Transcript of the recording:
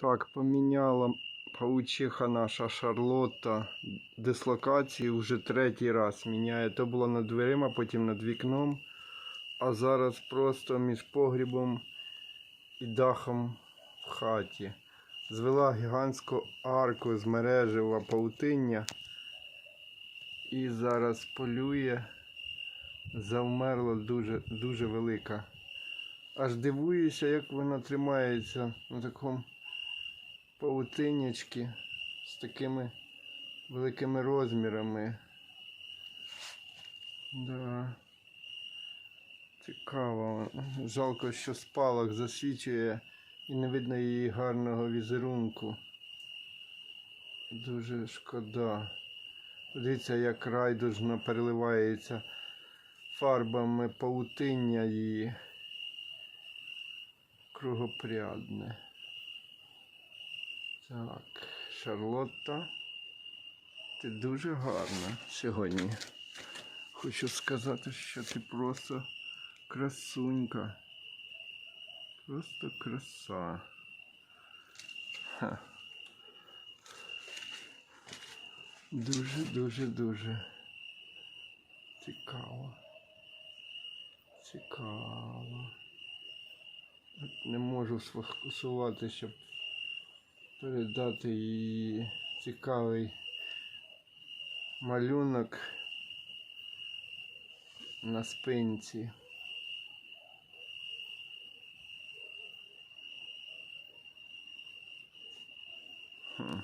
Так, поміняла паучиха наша Шарлотта дислокації вже третій раз міняє. То було над дверима, потім над вікном. А зараз просто між погрібом і дахом в хаті. Звела гігантську арку з мережева паутиння. І зараз полює. Завмерла дуже, дуже велика. Аж дивуюся, як вона тримається на такому паутинячки з такими великими розмірами. Да. Цікаво. Жалко, що спалах засвічує і не видно її гарного візерунку. Дуже шкода. Дивіться, як райдужно переливається фарбами паутиння її кругопрядне. Так, Шарлотта, ти дуже гарна сьогодні. Хочу сказати, що ти просто красунька. Просто краса. Ха. Дуже, дуже, дуже цікаво. Цікаво. Не можу сфокусувати, щоб передати її цікавий малюнок на спинці. Хм.